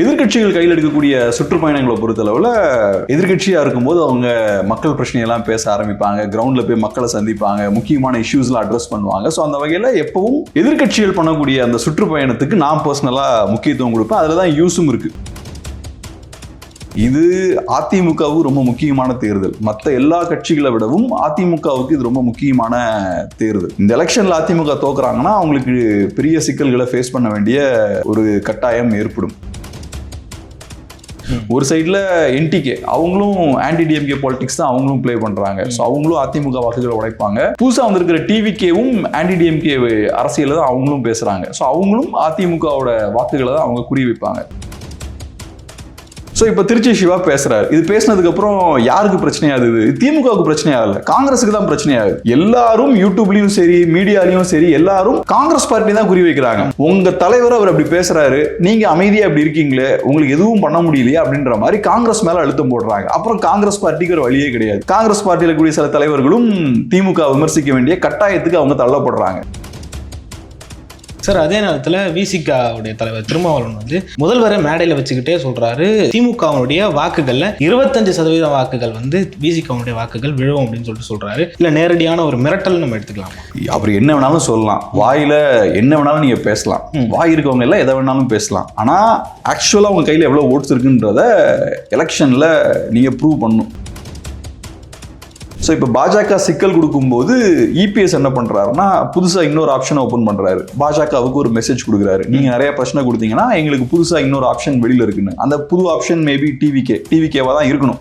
எதிர்க்கட்சிகள் கையில் எடுக்கக்கூடிய சுற்றுப்பயணங்களை பொறுத்தளவில் எதிர்கட்சியாக இருக்கும்போது அவங்க மக்கள் பிரச்சனையெல்லாம் பேச ஆரம்பிப்பாங்க. கிரவுண்டில் போய் மக்களை சந்திப்பாங்க. முக்கியமான இஷ்யூஸ்லாம் அட்ரஸ் பண்ணுவாங்க. ஸோ அந்த வகையில் எப்பவும் எதிர்க்கட்சிகள் பண்ணக்கூடிய அந்த சுற்றுப்பயணத்துக்கு நான் பர்சனலாக முக்கியத்துவம் கொடுப்பேன். அதில் தான் யூஸும் இருக்கு. இது அதிமுகவுக்கு ரொம்ப முக்கியமான தேர்தல். மற்ற எல்லா கட்சிகளை விடவும் அதிமுகவுக்கு இது ரொம்ப முக்கியமான தேர்தல். இந்த எலெக்ஷனில் அதிமுக தோக்குறாங்கன்னா அவங்களுக்கு பெரிய சிக்கல்களை ஃபேஸ் பண்ண வேண்டிய ஒரு கட்டாயம் ஏற்படும். ஒரு சைடில் என்டிகே அவங்களும் ஆன்டி டிஎம்கே பாலிடிக்ஸ் தான் அவங்களும் ப்ளே பண்றாங்க. ஸோ அவங்களும் அதிமுக வாக்குகளை உடைப்பாங்க. புதுசாக வந்திருக்கிற டிவிகேவும் ஆன்டி டிஎம்கே அரசியல தான் அவங்களும் பேசுறாங்க. ஸோ அவங்களும் அதிமுகவோட வாக்குகளை தான் அவங்க குறி வைப்பாங்க ஸோ இப்போ திருச்சி சிவா பேசுறாரு. இது பேசினதுக்கு அப்புறம் யாருக்கு பிரச்சனையாகுது இது? திமுகவுக்கு பிரச்சனையாகல. காங்கிரஸுக்கு தான் பிரச்சனையாகுது. எல்லாரும் யூடியூப்லயும் சரி மீடியாலையும் சரி எல்லாரும் காங்கிரஸ் பார்ட்டி தான் குறி வைக்கிறாங்க உங்க தலைவர் அவர் அப்படி பேசுறாரு. நீங்க அமைதியா அப்படி இருக்கீங்களே உங்களுக்கு எதுவும் பண்ண முடியலையா அப்படின்ற மாதிரி காங்கிரஸ் மேல அழுத்தம் போடுறாங்க. அப்புறம் காங்கிரஸ் பார்ட்டிக்கு ஒரு வழியே கிடையாது. காங்கிரஸ் பார்ட்டியில கூடிய சில தலைவர்களும் திமுக விமர்சிக்க வேண்டிய கட்டாயத்துக்கு அவங்க தள்ளப்படுறாங்க. சார் அதே நேரத்தில் விசிகாவுடைய தலைவர் திருமாவளவன் வந்து முதல்வரை மேடையில் வச்சுக்கிட்டே சொல்றாரு. திமுகவுடைய வாக்குகள்ல இருபத்தஞ்சு சதவீதம் வாக்குகள் வந்து விசிகாவுடைய வாக்குகள் விழுவும் அப்படின்னு சொல்லிட்டு சொல்றாரு. இல்ல நேரடியான ஒரு மிரட்டல் நம்ம எடுத்துக்கலாமா? அவர் என்ன வேணாலும் சொல்லலாம். வாயில என்ன வேணாலும் நீங்க பேசலாம். வாய் இருக்கவங்க எல்லாம் எதை வேணாலும் பேசலாம். ஆனா ஆக்சுவலா உங்க கையில எவ்வளவு ஓட்ஸ் இருக்குன்றத எலெக்ஷன்ல நீங்க ப்ரூவ் பண்ணணும். ஸோ இப்போ பாஜக சிக்கல் கொடுக்கும்போது இபிஎஸ் என்ன பண்றாருன்னா புதுசா இன்னொரு ஆப்ஷனை ஓப்பன் பண்றாரு. பாஜகவுக்கு ஒரு மெசேஜ் கொடுக்குறாரு. நீங்க நிறைய பிரச்சனை கொடுத்தீங்கன்னா எங்களுக்கு புதுசா இன்னொரு ஆப்ஷன் வெளியில இருக்குன்னு. அந்த புது ஆப்ஷன் மேபி டிவிகே டிவிகேவா தான் இருக்கணும்.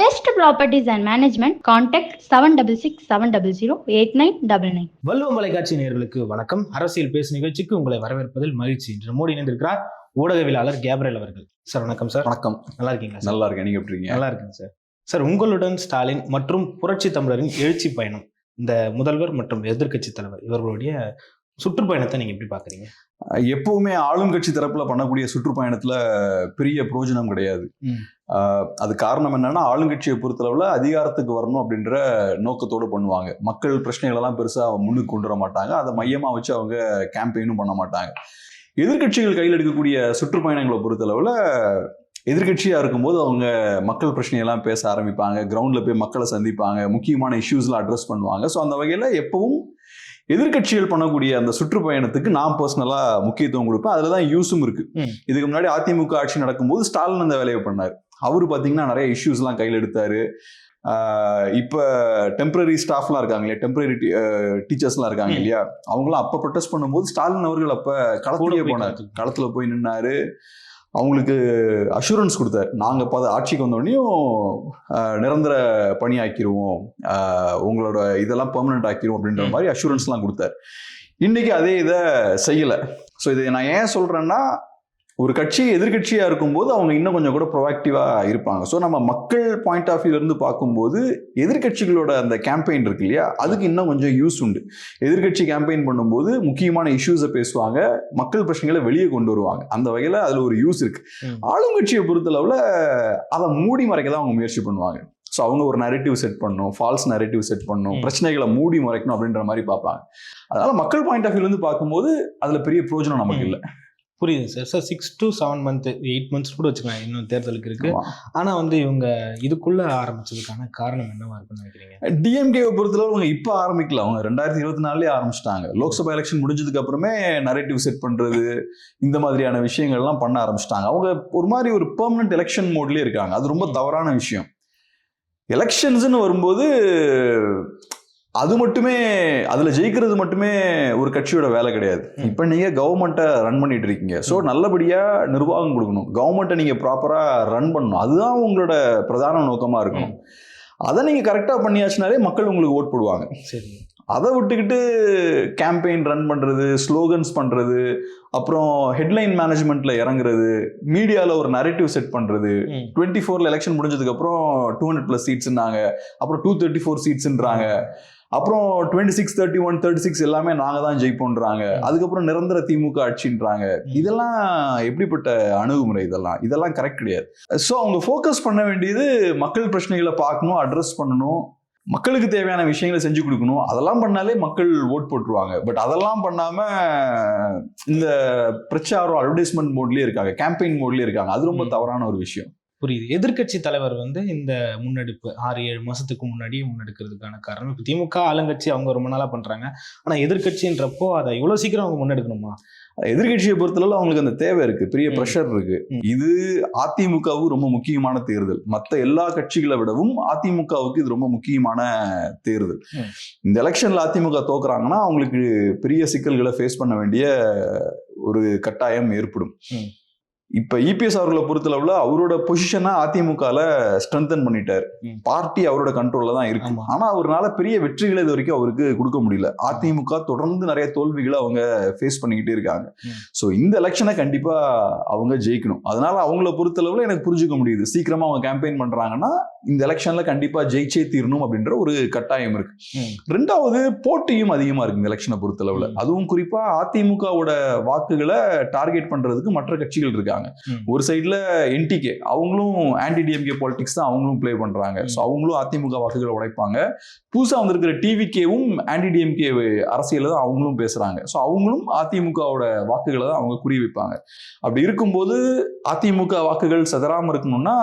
Best Properties and Management, contact 766-700-8999. வல்லுவம் தொலைக்காட்சி நேயர்களுக்கு வணக்கம். அரசியல் பேசு நிகழ்ச்சிக்கு உங்களை வரவேற்பதில் மகிழ்ச்சி. இன்று மோடி இணைந்திருக்கிறார் ஊடகவியலாளர் கேப்ரியல் அவர்கள். சார் வணக்கம் சார். வணக்கம். நல்லா இருக்கீங்களா சார்? நல்லா இருக்கேன். நீங்க எப்படி இருக்கீங்க? நல்லா இருக்குங்க சார். சார் உங்களுடன் ஸ்டாலின் மற்றும் புரட்சி தமிழரின் எழுச்சி பயணம் இந்த முதல்வர் மற்றும் எதிர்க்கட்சி தலைவர் இவர்களுடைய சுற்றுப்பயணத்தை நீங்க எப்படி பாக்குறீங்க எப்பவுமே ஆளுங்கட்சி தரப்புல பண்ணக்கூடிய சுற்றுப்பயணத்துல பெரிய பிரயோஜனம் கிடையாது. அது காரணம் என்னன்னா ஆளுங்கட்சியை பொறுத்தளவுல அதிகாரத்துக்கு வரணும் அப்படின்ற நோக்கத்தோட பண்ணுவாங்க. மக்கள் பிரச்சனைகள் எல்லாம் பெருசா முன்னுக்கு கொண்டு வர மாட்டாங்க. அதை மையமா வச்சு அவங்க கேம்பெயினும் பண்ண மாட்டாங்க. எதிர்க்கட்சிகள் கையில் எடுக்கக்கூடிய சுற்றுப்பயணங்களை பொறுத்தளவுல எதிர்க்கட்சியா இருக்கும்போது அவங்க மக்கள் பிரச்சனையெல்லாம் பேச ஆரம்பிப்பாங்க கிரவுண்ட்ல போய் மக்களை சந்திப்பாங்க முக்கியமான இஷ்யூஸ்லாம் அட்ரஸ் பண்ணுவாங்க. ஸோ அந்த வகையில எப்பவும் எதிர்க்கட்சிகள் பண்ணக்கூடிய அந்த சுற்றுப்பயணத்துக்கு நான் பர்சனலா முக்கியத்துவம் கொடுப்பேன். அதுல தான் யூஸும் இருக்கு. ம். இதுக்கு முன்னாடி அதிமுக ஆட்சி நடக்கும்போது ஸ்டாலின் அந்த வேலையை பண்ணார். அவரு பாத்தீங்கன்னா நிறைய இஷ்யூஸ்லாம் கையில் எடுத்தாரு. இப்ப டெம்பரரி ஸ்டாஃப்லாம் இருக்காங்களே டெம்பரரி டீச்சர்ஸ்லாம் இருக்காங்க. இல்லையா? அவங்களாம் அப்ப ப்ரொட்டஸ்ட் பண்ணும்போது ஸ்டாலின் அவர்கள் அப்ப களத்திலேயே போனார். களத்துல போய் நின்னாரு. அவங்களுக்கு அஷூரன்ஸ் கொடுத்தாரு. நாங்க பத ஆட்சிக்கு வந்தோடனையும் நிரந்தர பணி ஆக்கிடுவோம் ஆஹ் உங்களோட இதெல்லாம் பெர்மனன்ட் ஆக்கிடுவோம் அப்படின்ற. மாதிரி அஷூரன்ஸ்லாம் கொடுத்தாரு. இன்னைக்கு அதே இதை செய்யல. ஸோ இதை நான் ஏன் சொல்றேன்னா ஒரு கட்சி எதிர்க்கட்சியா இருக்கும்போது அவங்க இன்னும் கொஞ்சம் கூட ப்ரொஆக்டிவா இருப்பாங்க. ஸோ நம்ம மக்கள் பாயிண்ட் ஆஃப் வியூல இருந்து பார்க்கும்போது எதிர்க்கட்சிகளோட அந்த கேம்பெயின் இருக்கு இல்லையா? அதுக்கு இன்னும் கொஞ்சம் யூஸ் உண்டு. எதிர்க்கட்சி கேம்பெயின் பண்ணும்போது முக்கியமான இஷ்யூஸை பேசுவாங்க மக்கள் பிரச்சனைகளை வெளியே கொண்டு வருவாங்க. அந்த வகையில அதுல ஒரு யூஸ் இருக்கு. ஆளுங்கட்சியை பொறுத்தளவுல அதை மூடி மறைக்க தான் அவங்க முயற்சி பண்ணுவாங்க. ஸோ அவங்க ஒரு நரேட்டிவ் செட் பண்ணணும் ஃபால்ஸ் நரேட்டிவ் செட் பண்ணணும் ம். பிரச்சனைகளை மூடி மறைக்கணும் அப்படின்ற மாதிரி பார்ப்பாங்க. அதனால மக்கள் பாயிண்ட் ஆஃப் வியூல இருந்து பார்க்கும்போது அதுல பெரிய பிரயோஜனம் நமக்கு. இல்லை. புரியுது sir. Sir six to seven month eight months கூட வச்சுக்கலாம். இன்னும் தேர்தலுக்கு இருக்கு. ஆமா. ஆனா வந்து இவங்க இதுக்குள்ள ஆரம்பிச்சதுக்கான காரணம் என்னவா இருக்குன்னு நினைக்கிறீங்க? டிஎம்கேவை பொறுத்தளவு அவங்க இப்போ ஆரம்பிக்கல. அவங்க ரெண்டாயிரத்தி இருபத்தி நாலுலேயே ஆரம்பிச்சிட்டாங்க. லோக்சபா எலெக்ஷன் முடிஞ்சதுக்கு அப்புறமே நரேட்டிவ் செட் பண்றது இந்த மாதிரியான விஷயங்கள்லாம் பண்ண ஆரம்பிச்சிட்டாங்க. அவங்க ஒரு மாதிரி ஒரு பெர்மனன்ட் எலெக்ஷன் மோட்லயே இருக்காங்க. அது ரொம்ப தவறான விஷயம். எலெக்ஷன்ஸ்னு வரும்போது அது மட்டுமே அதுல ஜெயிக்கிறது மட்டுமே ஒரு கட்சியோட வேலை கிடையாது. இப்போ நீங்க கவர்மெண்ட்டை ரன் பண்ணிட்டு இருக்கீங்க. ஸோ நல்லபடியா நிர்வாகம் கொடுக்கணும். கவர்மெண்ட்டை நீங்க ப்ராப்பரா ரன் பண்ணணும். அதுதான் உங்களோட பிரதான நோக்கமா இருக்கணும். அதை நீங்க கரெக்டா பண்ணியாச்சுனாலே மக்கள் உங்களுக்கு ஓட் போடுவாங்க. சரி. அதை விட்டுக்கிட்டு கேம்பெயின் ரன் பண்றது ஸ்லோகன்ஸ் பண்றது அப்புறம் ஹெட்லைன் மேனேஜ்மெண்ட்ல இறங்குறது மீடியால ஒரு நரேட்டிவ் செட் பண்றது ம். டுவெண்ட்டி ஃபோர்ல எலெக்ஷன் முடிஞ்சதுக்கு அப்புறம் டூ ஹண்ட்ரட் பிளஸ் சீட்ஸ்னாங்க அப்புறம் டூ தேர்ட்டி ஃபோர் சீட்ஸ்ன்றாங்க அப்புறம் twenty six thirty one thirty six எல்லாமே நாங்க தான் ஜெயிப்போன்றாங்க. அதுக்கப்புறம் நிரந்தர திமுக ஆட்சின்றாங்க. இதெல்லாம் எப்படிப்பட்ட அணுகுமுறை இதெல்லாம்? இதெல்லாம் கரெக்ட் கிடையாது. ஸோ அவங்க ஃபோக்கஸ் பண்ண வேண்டியது மக்கள் பிரச்சனைகளை பார்க்கணும் அட்ரஸ் பண்ணணும் மக்களுக்கு தேவையான விஷயங்களை செஞ்சு கொடுக்கணும். அதெல்லாம் பண்ணாலே மக்கள் ஓட் போட்டுருவாங்க. பட் அதெல்லாம் பண்ணாம இந்த பிரச்சாரம் அட்வர்டைஸ்மெண்ட் மோட்லயே இருக்காங்க. கேம்பெயின் மோட்லயே இருக்காங்க. அது ரொம்ப. தவறான ஒரு விஷயம். புரியுது. எதிர்க்கட்சி தலைவர் வந்து இந்த முன்னெடுப்பு ஆறு ஏழு மாசத்துக்கு முன்னாடியே முன்னெடுக்கிறதுக்கான காரணம். இப்போ திமுக ஆளுங்கட்சி அவங்க ரொம்ப நாளா பண்றாங்க. ஆனா எதிர்க்கட்சின்றப்போ அதை இவ்வளவு சீக்கிரம் அவங்க முன்னெடுக்கணுமா? எதிர்கட்சியை பொறுத்தளவு அவங்களுக்கு அந்த தேவை இருக்கு. பெரிய. ப்ரெஷர் இருக்கு. இது அதிமுகவுக்கு ரொம்ப முக்கியமான தேர்தல். மற்ற எல்லா கட்சிகளை விடவும் அதிமுகவுக்கு இது ரொம்ப முக்கியமான தேர்தல். இந்த எலெக்ஷன்ல அதிமுக தோக்குறாங்கன்னா அவங்களுக்கு பெரிய சிக்கல்களை ஃபேஸ் பண்ண வேண்டிய ஒரு கட்டாயம் ஏற்படும். இப்ப இபிஎஸ் அவர்களை பொறுத்தளவுல அவரோட பொசிஷனை அதிமுகல ஸ்ட்ரென்தன் பண்ணிட்டார். பார்ட்டி அவரோட கண்ட்ரோல்ல தான் இருக்கு. ஆனா அவரால பெரிய வெற்றிகளை இது வரைக்கும் அவருக்கு கொடுக்க முடியல அதிமுக தொடர்ந்து நிறைய தோல்விகளை அவங்க ஃபேஸ் பண்ணிக்கிட்டே இருக்காங்க. ஸோ இந்த எலெக்ஷனை கண்டிப்பா அவங்க ஜெயிக்கணும் அதனால அவங்கள பொறுத்தளவுல எனக்கு புரிஞ்சுக்க முடியுது சீக்கிரமா அவங்க கேம்பெயின் பண்றாங்கன்னா இந்த எலெக்ஷன்ல கண்டிப்பா ஜெயிச்சே தீரணும் அப்படின்ற ஒரு கட்டாயம் இருக்கு. ரெண்டாவது போட்டியும் அதிகமா இருக்கு இந்த எலெக்ஷனை பொறுத்தளவுல. அதுவும் குறிப்பா அதிமுகவோட வாக்குகளை டார்கெட் பண்றதுக்கு மற்ற கட்சிகள் இருக்காங்க. ஒரு சைடுல என்டிகே அவங்களும் ஆன்டி டிஎம்கே பாலிடிக்ஸ் தான் அவங்களும் ப்ளே பண்றாங்க. ஸோ அவங்களும் அதிமுக வாக்குகளை உடைப்பாங்க புதுசா வந்திருக்கிற டிவிகேவும் ஆன்டி டிஎம்கே அரசியல தான் அவங்களும் பேசுறாங்க ஸோ அவங்களும் அதிமுகவோட வாக்குகளை தான் அவங்க குறி வைப்பாங்க அப்படி இருக்கும்போது அதிமுக வாக்குகள் செதறாம இருக்கணும்னா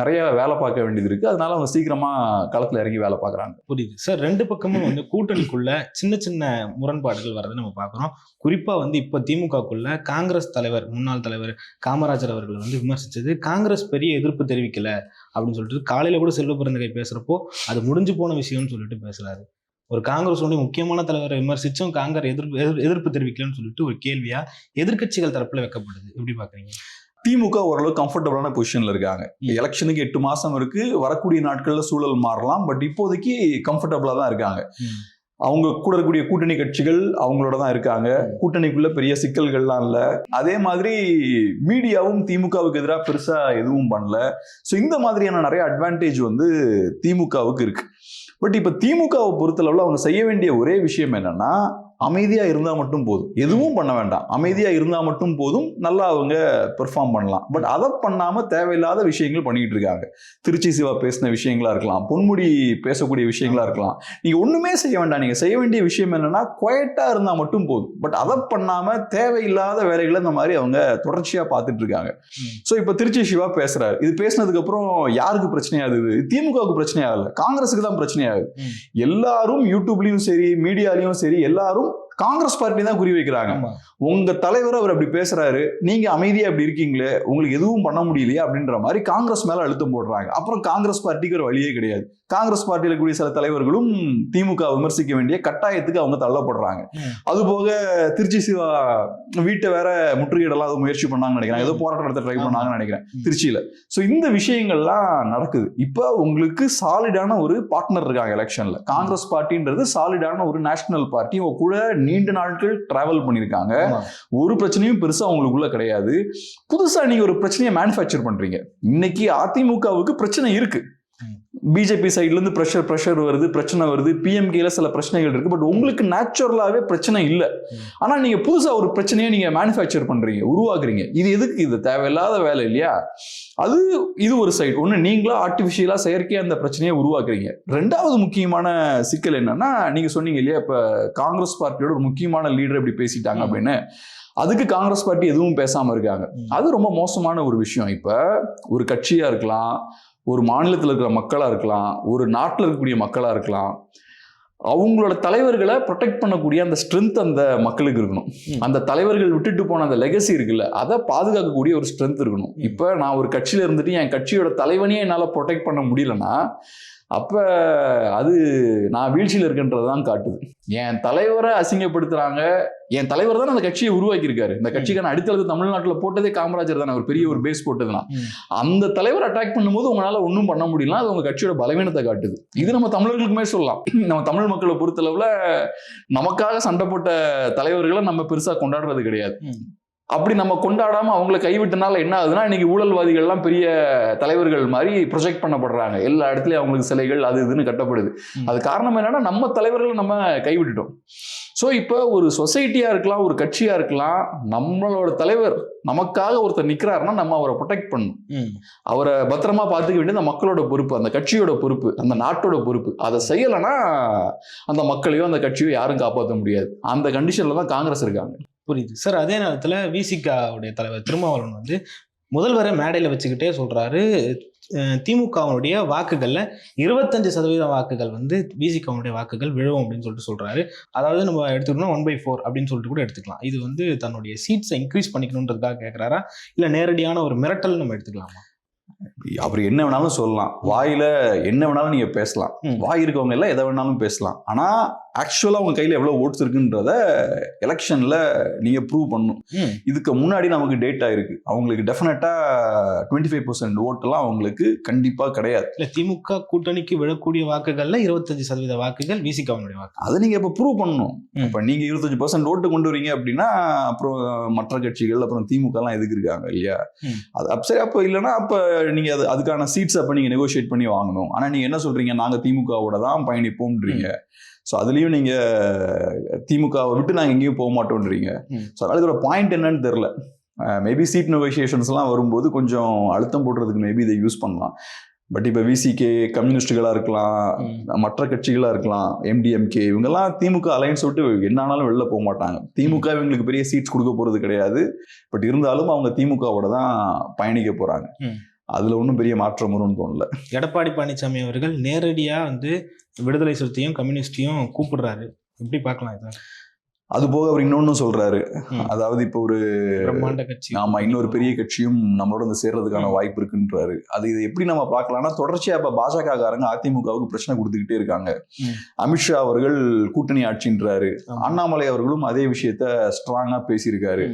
நிறைய வேலை பார்க்க வேண்டியது இருக்கு. அதனால அவங்க சீக்கிரமா களத்துல இறங்கி வேலை பார்க்குறாங்க. புரியுது. சார் ரெண்டு பக்கமும் வந்து கூட்டணிக்குள்ள சின்ன சின்ன முரண்பாடுகள் வரதை நம்ம பார்க்குறோம். குறிப்பா வந்து இப்போ திமுகக்குள்ள காங்கிரஸ் தலைவர் முன்னாள் தலைவர் காமராஜர் அவர்கள் வந்து விமர்சிச்சது காங்கிரஸ் பெரிய எதிர்ப்பு தெரிவிக்கல அப்படின்னு சொல்லிட்டு காலையில கூட செல்வ பிறந்தகை பேசுறப்போ அது முடிஞ்சு போன விஷயம்னு சொல்லிட்டு பேசுறாரு. ஒரு காங்கிரஸோட முக்கியமான தலைவரை விமர்சிச்சும் காங்கிரஸ் எதிர்ப்பு எதிர்- எதிர்ப்பு தெரிவிக்கலன்னு சொல்லிட்டு ஒரு கேள்வியா எதிர்க்கட்சிகள் தரப்புல வைக்கப்படுது. எப்படி பாக்குறீங்க திமுக ஓரளவு கம்ஃபர்டபுளான பொசிஷன்ல இருக்காங்க. எலெக்ஷனுக்கு எட்டு மாசம் இருக்கு. வரக்கூடிய நாட்கள்ல சூழல் மாறலாம். பட் இப்போதைக்கு கம்ஃபர்டபுளா தான் இருக்காங்க. அவங்க கூட இருக்கக்கூடிய கூட்டணி கட்சிகள் அவங்களோட தான் இருக்காங்க. கூட்டணிக்குள்ள பெரிய சிக்கல்கள்லாம் இல்ல. அதே மாதிரி மீடியாவும் திமுகவுக்கு எதிராக பெருசா எதுவும் பண்ணல. ஸோ இந்த மாதிரியான நிறைய அட்வான்டேஜ் வந்து திமுகவுக்கு இருக்கு. பட் இப்ப திமுகவை பொறுத்தளவுல அவங்க செய்ய வேண்டிய ஒரே விஷயம் என்னன்னா அமைதியா இருந்தா மட்டும் போதும். எதுவும் பண்ண வேண்டாம். அமைதியா இருந்தா மட்டும் போதும். நல்லா அவங்க பெர்ஃபார்ம் பண்ணலாம். பட் அதை பண்ணாம தேவையில்லாத விஷயங்கள் பண்ணிட்டு இருக்காங்க. திருச்சி சிவா பேசின விஷயங்களா இருக்கலாம். பொன்முடி பேசக்கூடிய விஷயங்களா இருக்கலாம். நீங்க ஒண்ணுமே செய்ய வேண்டாம். நீங்க செய்ய வேண்டிய விஷயம் என்னன்னா குவைட்டா இருந்தா மட்டும் போதும். பட் அதை பண்ணாம தேவையில்லாத வேலைகளை இந்த மாதிரி அவங்க தொடர்ச்சியா பார்த்துட்டு இருக்காங்க. சோ இப்ப திருச்சி சிவா பேசுறாரு. இது பேசினதுக்கு அப்புறம் யாருக்கு பிரச்சனையாகுது இது? திமுகவுக்கு பிரச்சனையாகல. காங்கிரஸுக்கு தான் பிரச்சனையாகுது. எல்லாரும் யூடியூப்லயும் சரி மீடியாலயும் சரி எல்லாரும் காங்கிரஸ் பார்ட்டி தான் குறி வைக்கிறாங்க உங்க தலைவர் அவர் அப்படி பேசுறாரு நீங்க அமைதியா அப்படி இருக்கீங்களே உங்களுக்கு எதுவும் பண்ண முடியலையே அப்படின்ற மாதிரி காங்கிரஸ் மேல அழுத்தம் போடுறாங்க. அப்புறம் காங்கிரஸ் பார்ட்டிக்கு ஒரு வழியே கிடையாது. காங்கிரஸ் பார்ட்டியில இருக்கக்கூடிய சில தலைவர்களும் திமுக விமர்சிக்க வேண்டிய கட்டாயத்துக்கு அவங்க தள்ளப்படுறாங்க. அது போக திருச்சி சிவா வீட்டை வேற முற்றுகையிடலாம் அது முயற்சி பண்ணாங்கன்னு நினைக்கிறேன். ஏதோ போராட்டம் நடத்த ட்ரை. பண்ணாங்கன்னு நினைக்கிறேன். திருச்சியில. சோ இந்த விஷயங்கள்லாம் நடக்குது. இப்போ உங்களுக்கு சாலிடான ஒரு பார்ட்னர் இருக்காங்க எலெக்ஷன்ல காங்கிரஸ் பார்ட்டின்றது சாலிடான ஒரு நேஷனல் பார்ட்டி கூட நீண்ட நாட்கள் டிராவல் பண்ணியிருக்காங்க. ஒரு பிரச்சனையும் பெருசா உங்களுக்குள்ள கிடையாது. புதுசா நீங்க ஒரு பிரச்சனையை மேனுஃபேக்சர் பண்றீங்க. இன்னைக்கு அதிமுகவுக்கு பிரச்சனை இருக்கு. பிஜேபி சைட்ல இருந்து ப்ரெஷர் ப்ரெஷர் வருது பிரச்சனை வருது. பிஎம்கேல சில பிரச்சனைகள் இருக்கு. பட் உங்களுக்கு நேச்சுரலாவே பிரச்சனை இல்ல. ம். ஆனா நீங்க புதுசா ஒரு பிரச்சனையை நீங்க மேனுஃபேக்சர் பண்றீங்க உருவாக்குறீங்க. இது எதுக்கு? இது தேவையில்லாத வேலை இல்லையா? அது இது ஒரு சைடு ஒண்ணு நீங்களா ஆர்டிபிஷியலா செயற்கையா அந்த பிரச்சனையை உருவாக்குறீங்க. ரெண்டாவது முக்கியமான சிக்கல் என்னன்னா நீங்க சொன்னீங்க இல்லையா இப்ப காங்கிரஸ் பார்ட்டியோட ஒரு முக்கியமான லீடர் இப்படி பேசிட்டாங்க. அப்படின்னு. அதுக்கு காங்கிரஸ் பார்ட்டி எதுவும் பேசாம இருக்காங்க. அது ரொம்ப மோசமான ஒரு விஷயம் இப்ப ஒரு கட்சியா இருக்கலாம் ஒரு மாநிலத்தில் இருக்கிற மக்களா இருக்கலாம் ஒரு நாட்டில் இருக்கக்கூடிய மக்களா இருக்கலாம் அவங்களோட தலைவர்களை ப்ரொடெக்ட் பண்ணக்கூடிய அந்த ஸ்ட்ரென்த் அந்த மக்களுக்கு இருக்கணும். அந்த தலைவர்கள் விட்டுட்டு போன அந்த லெகசி இருக்குல்ல அதை பாதுகாக்கக்கூடிய ஒரு ஸ்ட்ரென்த் இருக்கணும். இப்போ நான் ஒரு கட்சியில இருந்துட்டு என் கட்சியோட தலைவனையே என்னால் ப்ரொடெக்ட் பண்ண முடியலன்னா அப்ப அது நான் வீழ்ச்சியில் இருக்கின்றது தான் காட்டுது. என் தலைவரை அசிங்கப்படுத்துறாங்க. என் தலைவர் தான் அந்த கட்சியை உருவாக்கியிருக்காரு. இந்த கட்சிக்கான அடித்தளத்தை தமிழ்நாட்டில் போட்டதே காமராஜர் தானே ஒரு பெரிய ஒரு பேஸ் போட்டதுனா. அந்த தலைவர் அட்டாக் பண்ணும்போது உங்களால ஒன்றும் பண்ண முடியல அது உங்க கட்சியோட பலவீனத்தை காட்டுது. இது நம்ம தமிழர்களுக்குமே சொல்லலாம். நம்ம தமிழ் மக்களை பொறுத்தளவுல நமக்காக சண்டை போட்ட தலைவர்களை நம்ம பெருசா கொண்டாடுறது கிடையாது. அப்படி நம்ம கொண்டாடாம அவங்கள கைவிட்டனால என்ன ஆகுதுன்னா இன்னைக்கு ஊழல்வாதிகள்லாம் பெரிய தலைவர்கள் மாதிரி ப்ரொஜெக்ட் பண்ணப்படுறாங்க. எல்லா இடத்துலயும் அவங்களுக்கு சிலைகள் அது இதுன்னு கட்டப்படுது. அது காரணம் என்னன்னா நம்ம தலைவர்களை நம்ம கைவிட்டுட்டோம். ஸோ இப்போ ஒரு சொசைட்டியா இருக்கலாம் ஒரு கட்சியா இருக்கலாம் நம்மளோட தலைவர் நமக்காக ஒருத்தர் நிக்கிறாருன்னா நம்ம அவரை ப்ரொடெக்ட் பண்ணணும். அவரை பத்திரமா பார்த்துக்க வேண்டியது அந்த மக்களோட பொறுப்பு அந்த கட்சியோட பொறுப்பு அந்த நாட்டோட பொறுப்பு. அதை செய்யலைன்னா அந்த மக்களையோ அந்த கட்சியோ யாரும் காப்பாற்ற முடியாது. அந்த கண்டிஷன்ல தான் காங்கிரஸ் இருக்காங்க. புரியுது. சார் அதே நேரத்தில் விசிகாவுடைய தலைவர் திருமாவளவன் வந்து முதல்வரை மேடையில் வச்சுக்கிட்டே சொல்றாரு. அஹ், திமுகவினுடைய வாக்குகள்ல இருபத்தஞ்சு சதவீதம் வாக்குகள் வந்து விசிகாவுடைய வாக்குகள் விழும் அப்படின்னு சொல்லிட்டு சொல்றாரு. அதாவது நம்ம எடுத்துக்கணும் ஒன் பை ஃபோர் அப்படின்னு சொல்லிட்டு கூட எடுத்துக்கலாம். இது வந்து தன்னுடைய சீட்ஸை இன்க்ரீஸ் பண்ணிக்கணுன்றதுக்காக கேட்குறாரா இல்லை நேரடியான ஒரு மிரட்டல் நம்ம எடுத்துக்கலாமா? அவர் என்ன வேணாலும் சொல்லலாம். வாயில என்ன வேணாலும் நீங்க பேசலாம். வாய் இருக்கவங்க எல்லாம் எதை வேணாலும் பேசலாம். ஆனா ஆக்சுவலா உங்க கையில எவ்வளவு ஓட்ஸ் இருக்குன்றத எலெக்ஷன்ல நீங்க ப்ரூவ் பண்ணணும். இதுக்கு முன்னாடி நமக்கு டேட்டா இருக்கு அவங்களுக்கு டெஃபினட்டா டுவெண்ட்டி ஃபைவ் பர்சன்ட் ஓட்டெல்லாம் அவங்களுக்கு கண்டிப்பா கிடையாது. இல்லை திமுக கூட்டணிக்கு விழக்கூடிய வாக்குகள்ல இருபத்தஞ்சு சதவீத வாக்குகள் விசிகாவினுடைய வாக்கு. அதை நீங்க இப்ப ப்ரூவ் பண்ணணும். இப்ப நீங்க இருபத்தஞ்சு பர்சன்ட் ஓட்டு கொண்டு வரீங்க அப்படின்னா அப்புறம் மற்ற கட்சிகள் அப்புறம் திமுக எல்லாம் எதுக்கு இருக்காங்க இல்லையா. அது அப்ப சரி அப்ப இல்லைன்னா அப்ப நீங்க அது அதுக்கான சீட்ஸ் அப்ப நீங்க நெகோஷியேட் பண்ணி வாங்கணும். ஆனா நீங்க என்ன சொல்றீங்க? நாங்க திமுகவோட தான் பயணிப்போம்ன்றீங்க. ஸோ அதுலயும் நீங்க திமுகவை விட்டு நாங்க எங்கேயும் போக மாட்டோம்ன்றீங்க ம். ஸோ அதனால இதோட பாயிண்ட் என்னன்னு தெரியல மேபி சீட் நெகோசியேஷன்ஸ்லாம் வரும்போது கொஞ்சம் அழுத்தம் போடுறதுக்கு மேபி இதை யூஸ் பண்ணலாம் பட் இப்போ விசிகே கம்யூனிஸ்டுகளாக இருக்கலாம். மற்ற கட்சிகளா இருக்கலாம் எம்டிஎம்கே இவங்கெல்லாம் திமுக அலைன்ஸ் விட்டு என்ன ஆனாலும் வெளில போக மாட்டாங்க திமுக இவங்களுக்கு பெரிய சீட்ஸ் கொடுக்க போறது கிடையாது பட் இருந்தாலும் அவங்க திமுகவோட தான் பயணிக்க போறாங்க ம். அதில் ஒன்றும் பெரிய மாற்றம் வரும்னு தோணல. எடப்பாடி பழனிசாமி அவர்கள் நேரடியாக வந்து விடுதலை சிறுத்தையும் கம்யூனிஸ்டையும் கூப்பிடுறாரு. எப்படி பார்க்கலாம் இதை? அது போக அவர் இன்னொன்னும் சொல்றாரு. அதாவது இப்போ ஒரு பிரம்மாண்ட கட்சி. ஆமா இன்னொரு பெரிய கட்சியும் நம்மளோட வந்து சேர்றதுக்கான. வாய்ப்பு இருக்குன்றாரு. அது இது எப்படி நம்ம பார்க்கலாம்னா தொடர்ச்சியா இப்ப பாஜக காரங்க அதிமுகவுக்கு பிரச்சனை கொடுத்துக்கிட்டே இருக்காங்க. அமித்ஷா அவர்கள் கூட்டணி ஆட்சின்றாரு. அண்ணாமலை அவர்களும் அதே விஷயத்த ஸ்ட்ராங்கா பேசியிருக்காரு.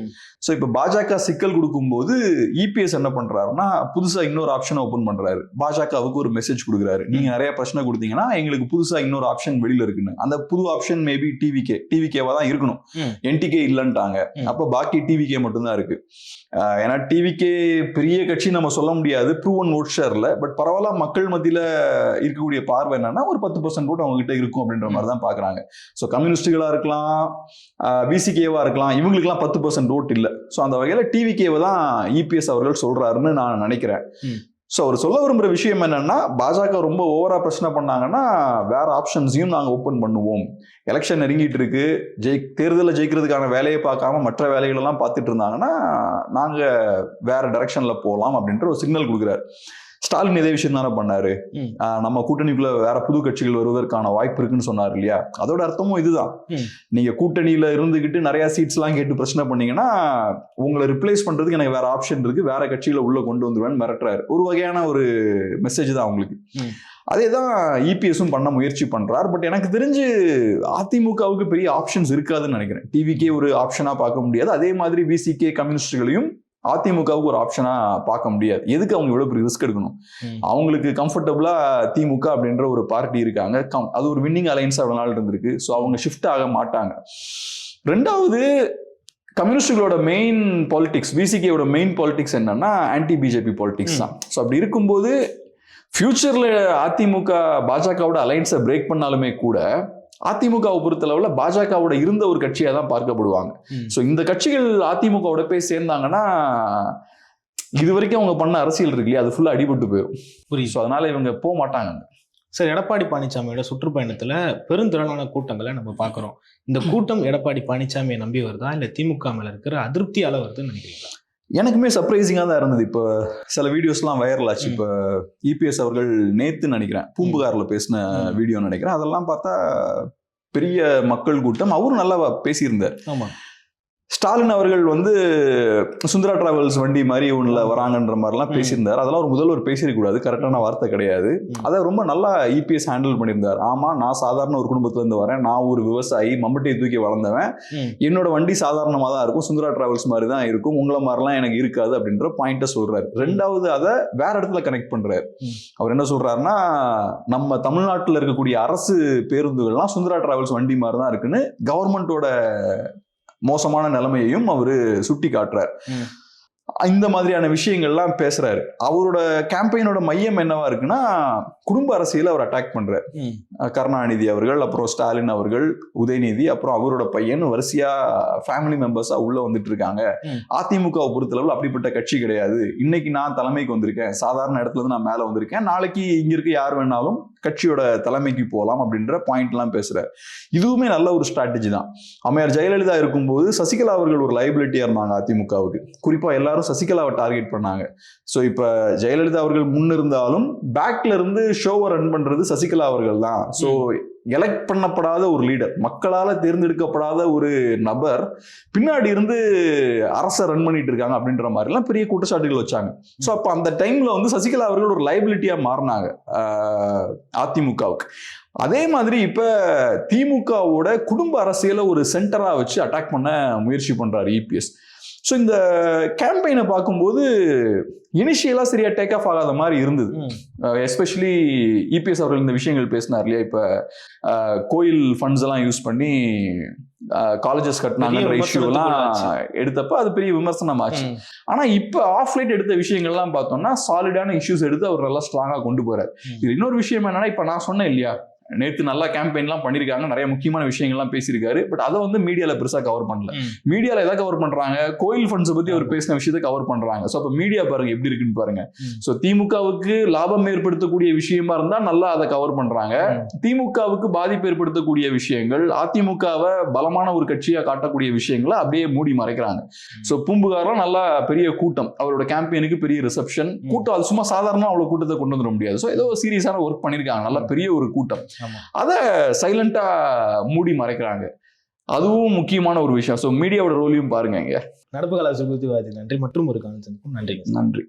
ஸோ இப்போ பாஜக சிக்கல் கொடுக்கும்போது இபிஎஸ் என்ன பண்றாருன்னா புதுசா இன்னொரு ஆப்ஷனை ஓபன் பண்றாரு. பாஜகவுக்கு ஒரு மெசேஜ் கொடுக்குறாரு. நீங்க நிறைய பிரச்சனை கொடுத்தீங்கன்னா எங்களுக்கு புதுசா இன்னொரு ஆப்ஷன் வெளியில இருக்குன்னு. அந்த புது ஆப்ஷன் மேபி டிவிகே டிவிகேவா தான் இருக்கணும். ம். என்டிகே இல்லைன்ட்டாங்க. அப்ப பாக்கி டிவிகே மட்டும்தான் இருக்கு. ஏன்னா டிவிகே பெரிய கட்சி நம்ம சொல்ல முடியாது. ப்ரூவன் ஓட் ஷேர்ல பட் பரவாயில்ல மக்கள் மத்தியில இருக்கக்கூடிய பார்வை என்னன்னா ஒரு பத்து பர்சன்ட் ஓட்டு அவங்க கிட்ட இருக்கும் அப்படின்ற மாதிரி தான் பாக்குறாங்க. ஸோ கம்யூனிஸ்டுகளா இருக்கலாம் விசிகேவா இருக்கலாம் இவங்களுக்குலாம் பத்து பர்சன்ட் ஓட் இல்லை. ஸோ அந்த வகையில டிவிகேவை தான் இபிஎஸ் அவர்கள் சொல்றாருன்னு நான் நினைக்கிறேன். ஸோ அவர் சொல்ல விரும்புகிற விஷயம் என்னன்னா பாஜக ரொம்ப ஓவரா பிரச்சனை பண்ணாங்கன்னா வேற ஆப்ஷன்ஸையும் நாங்கள் ஓப்பன் பண்ணுவோம். எலெக்ஷன் நெருங்கிட்டு இருக்கு. ஜெய் தேர்தலில் ஜெயிக்கிறதுக்கான வேலையை பார்க்காம மற்ற வேலைகளெல்லாம் பார்த்துட்டு இருந்தாங்கன்னா நாங்கள் வேற டைரக்ஷனில் போகலாம் அப்படின்ற ஒரு சிக்னல் கொடுக்குறாரு. ஸ்டாலின் இதே விஷயம் தானே பண்ணாரு. நம்ம கூட்டணிக்குள்ள வேற புது கட்சிகள் வருவதற்கான வாய்ப்பு இருக்குன்னு சொன்னார் இல்லையா? அதோட அர்த்தமும் இதுதான். நீங்க கூட்டணியில இருந்துகிட்டு நிறைய சீட்ஸ் எல்லாம் கேட்டு பிரச்சனை பண்ணீங்கன்னா உங்களை ரிப்ளேஸ் பண்றதுக்கு எனக்கு வேற ஆப்ஷன் இருக்கு. வேற கட்சியில உள்ள கொண்டு வந்துருவேன்னு மிரட்டுறாரு. ஒரு வகையான ஒரு மெசேஜ் தான் அவங்களுக்கு. ம். அதே தான் இபிஎஸும் பண்ண முயற்சி பண்றார். பட் எனக்கு தெரிஞ்சு அதிமுகவுக்கு பெரிய ஆப்ஷன்ஸ் இருக்காதுன்னு நினைக்கிறேன். டிவிக்கே ஒரு ஆப்ஷனா பார்க்க முடியாது. அதே மாதிரி விசிகே கம்யூனிஸ்டுகளையும் அதிமுகவுக்கு ஒரு ஆப்ஷனா பார்க்க முடியாது. எதுக்கு அவங்க இவ்வளவு பெரிய ரிஸ்க் எடுக்கணும். அவங்களுக்கு கம்ஃபர்டபுளா திமுக அப்படின்ற ஒரு பார்ட்டி இருக்காங்க. கம்- அது ஒரு வின்னிங் அலைன்ஸ் அவ்வளவு நாள் இருந்திருக்கு. ஸோ அவங்க ஷிஃப்ட் ஆக மாட்டாங்க. ரெண்டாவது கம்யூனிஸ்டுகளோட மெயின் பாலிடிக்ஸ் விசிகேவோட மெயின் பாலிடிக்ஸ் என்னன்னா ஆன்டி பிஜேபி பாலிடிக்ஸ் தான். ஸோ அப்படி இருக்கும்போது ஃபியூச்சர்ல அதிமுக பாஜகவோட அலைன்ஸை பிரேக் பண்ணாலுமே கூட அதிமுகவை பொறுத்தளவுல பாஜகவோட இருந்த ஒரு கட்சியா தான் பார்க்கப்படுவாங்க. ஸோ இந்த கட்சிகள் அதிமுகவோட போய் சேர்ந்தாங்கன்னா இது வரைக்கும் அவங்க பண்ண அரசியல் இருக்கு இல்லையா? அது ஃபுல்லா அடிபட்டு போயிடும் புரியுது. ஸோ அதனால இவங்க போக மாட்டாங்க. சார் எடப்பாடி பழனிசாமியோட சுற்றுப்பயணத்துல பெருந்திரளான கூட்டங்களை நம்ம பார்க்குறோம். இந்த கூட்டம் எடப்பாடி பழனிசாமியை நம்பி வருதா? இல்ல திமுக மேல இருக்கிற அதிருப்தியால வருதுன்னு நினைக்கிறீங்களா? எனக்குமே சர்ப்ரைசிங்காக தான் இருந்தது. இப்போ சில வீடியோஸ்லாம் வைரல் ஆச்சு. இப்போ இபிஎஸ் அவர்கள் நேத்து நினைக்கிறேன் பூம்புகாரில் பேசின ம். வீடியோ நினைக்கிறேன். அதெல்லாம் பார்த்தா பெரிய மக்கள் கூட்டம். அவரும் நல்லா பேசியிருந்தார். ஆமா. ஸ்டாலின் அவர்கள் வந்து சுந்தரா டிராவல்ஸ் வண்டி மாதிரி ஒன்றில் வராங்கன்ற மாதிரிலாம். பேசியிருந்தார். அதெல்லாம் ஒரு முதல்வர் பேசியிருக்கூடாது கரெக்டான வார்த்தை கிடையாது. அதை ரொம்ப நல்லா இபிஎஸ் ஹேண்டில் பண்ணியிருந்தார். ஆமா நான் சாதாரண ஒரு குடும்பத்துல இருந்து வரேன். நான் ஒரு விவசாயி மம்பட்டியை தூக்கி வளர்ந்தவன். என்னோட வண்டி சாதாரணமாக தான் இருக்கும். சுந்தரா டிராவல்ஸ் மாதிரி தான் இருக்கும். உங்களை மாதிரிலாம் எனக்கு இருக்காது அப்படின்ற பாயிண்ட்டை சொல்றாரு. ரெண்டாவது அதை வேற இடத்துல கனெக்ட் பண்றாரு. ம். அவர் என்ன சொல்றாருன்னா நம்ம தமிழ்நாட்டில் இருக்கக்கூடிய அரசு பேருந்துகள்லாம் சுந்தரா டிராவல்ஸ் வண்டி மாதிரி தான் இருக்குன்னு கவர்மெண்ட்டோட மோசமான நிலைமையையும் அவரு சுட்டி காட்டுறார். இந்த மாதிரியான விஷயங்கள்லாம் பேசுறாரு. அவரோட கேம்பெயினோட மையம் என்னவா இருக்குன்னா குடும்ப அரசியலை அவர் அட்டாக் பண்றாரு. கருணாநிதி அவர்கள் அப்புறம் ஸ்டாலின் அவர்கள் உதயநிதி அப்புறம் அவரோட பையன் வரிசையா ஃபேமிலி மெம்பர்ஸா உள்ள வந்துட்டு இருக்காங்க. அதிமுகவை பொறுத்தளவில் அப்படிப்பட்ட கட்சி கிடையாது. இன்னைக்கு நான் தலைமைக்கு வந்திருக்கேன். சாதாரண இடத்துல இருந்து நான் மேல வந்திருக்கேன். நாளைக்கு இங்க இருக்க யார் வேணாலும் கட்சியோட தலைமைக்கு போகலாம் அப்படின்ற பாயிண்ட்லாம் பேசுகிறார் இதுவுமே நல்ல ஒரு ஸ்ட்ராட்டஜி தான். அம்மையார் ஜெயலலிதா இருக்கும்போது சசிகலா அவர்கள் ஒரு லைபிலிட்டியாக இருந்தாங்க அதிமுகவுக்கு. குறிப்பாக எல்லாரும் சசிகலாவை டார்கெட் பண்ணாங்க. ஸோ இப்போ ஜெயலலிதா அவர்கள் முன் இருந்தாலும் பேக்ல இருந்து ஷோவை ரன் பண்ணுறது சசிகலா அவர்கள் தான். ஸோ எலெக்ட் பண்ணப்படாத ஒரு லீடர் மக்களால் தேர்ந்தெடுக்கப்படாத ஒரு நபர் பின்னாடி இருந்து அரசை ரன் பண்ணிட்டு இருக்காங்க அப்படின்ற மாதிரிலாம் பெரிய குற்றச்சாட்டுகள் வச்சாங்க. ஸோ அப்போ அந்த டைம்ல வந்து சசிகலா அவர்கள் ஒரு லைபிலிட்டியாக மாறினாங்க அதிமுகவுக்கு. அதே மாதிரி இப்ப திமுகவோட குடும்ப அரசியலை ஒரு சென்டரா வச்சு அட்டாக் பண்ண முயற்சி பண்றாரு இபிஎஸ் ஸோ இந்த கேம்பெயினை பார்க்கும்போது இனிஷியலா சரியா டேக் ஆஃப் ஆகாத மாதிரி இருந்தது. எஸ்பெஷலி இபிஎஸ் அவர்கள் இந்த விஷயங்கள் பேசினார் இல்லையா இப்போ கோயில் ஃபண்ட்ஸ் எல்லாம் யூஸ் பண்ணி காலேஜஸ் கட்டினாங்கன்ற பெரிய இஷ்யூ எல்லாம் விமர்சனத்துக்கு எடுத்தப்ப அது பெரிய விமர்சனம் ஆச்சு. ஆனா இப்ப ஆஃப் லைட் எடுத்த விஷயங்கள்லாம் பார்த்தோம்னா சாலிடான இஷ்யூஸ் எடுத்து அவர் நல்லா ஸ்ட்ராங்கா கொண்டு போறாரு. இது இன்னொரு விஷயம் என்னன்னா இப்ப நான் சொன்னேன் இல்லையா நேத்து நல்லா கேம்பெயின்லாம் பண்ணிருக்காங்க. நிறைய முக்கியமான விஷயங்கள்லாம் பேசியிருக்காரு. பட் அதை வந்து மீடியால பெருசா கவர் பண்ணல. ம். மீடியால எதை கவர் பண்றாங்க? கோயில் ஃபண்ட்ஸை பத்தி அவர் பேசின விஷயத்தை கவர் பண்றாங்க. ஸோ அப்ப மீடியா பாருங்க எப்படி இருக்குன்னு பாருங்க. ஸோ திமுகவுக்கு லாபம் ஏற்படுத்தக்கூடிய விஷயமா இருந்தா நல்லா அதை கவர் பண்றாங்க. ம். திமுகவுக்கு பாதிப்பு ஏற்படுத்தக்கூடிய விஷயங்கள் அதிமுகவை பலமான ஒரு கட்சியா காட்டக்கூடிய விஷயங்களை அப்படியே மூடி மறைக்கிறாங்க. ஸோ பூம்புகார்லாம் நல்லா பெரிய கூட்டம். அவரோட கேம்பெயினுக்கு பெரிய ரிசப்ஷன். கூட்டம் அது சும்மா சாதாரணமா அவ்வளவு கூட்டத்தை கொண்டு வந்துட முடியாது. ஸோ ஏதோ சீரியஸான ஒர்க் பண்ணிருக்காங்க. நல்லா பெரிய ஒரு கூட்டம். அதை சைலண்டா மூடி மறைக்கிறாங்க. அதுவும் முக்கியமான ஒரு விஷயம். ஸோ மீடியாவோட ரோலையும் பாருங்க நடப்பு கலாச்சார குறித்து நன்றி. மற்றும் ஒரு கான்செப்ட் நன்றி நன்றி.